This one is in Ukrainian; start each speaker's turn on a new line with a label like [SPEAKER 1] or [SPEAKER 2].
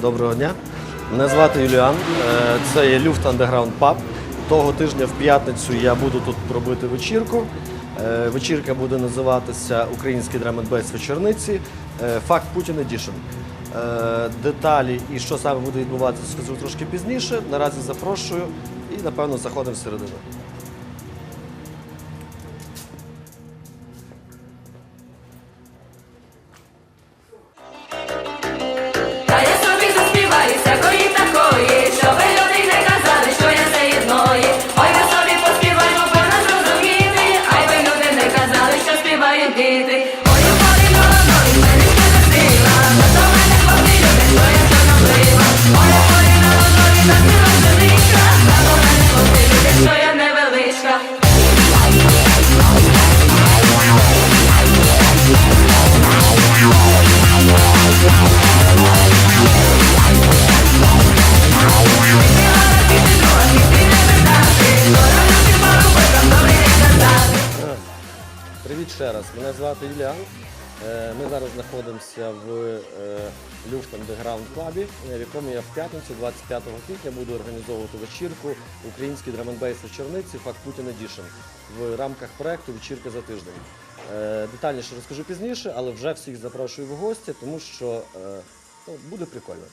[SPEAKER 1] Доброго дня. Мене звати Юліан. Е, Це є Люфт Underground Pub. Того тижня в п'ятницю я буду тут робити вечірку. Е, Вечірка буде називатися Український драм бейс вечорниці. Е, Факт Путін Edition. Е, Деталі і що саме буде відбуватися, скажу трошки пізніше. Наразі запрошую і напевно заходимо всередину.
[SPEAKER 2] It
[SPEAKER 1] Привіт ще раз. Мене звати Юліан. Е, Ми зараз знаходимося в Люфт Underground Club, в якому я в п'ятницю, 25 квітня, буду організовувати вечірку Український драманбейс вечорниці Факт Путін Edition в рамках проекту Вечірка за тиждень. Е, Детальніше розкажу пізніше, але вже всіх запрошую в гості, тому що е, ну, буде прикольно.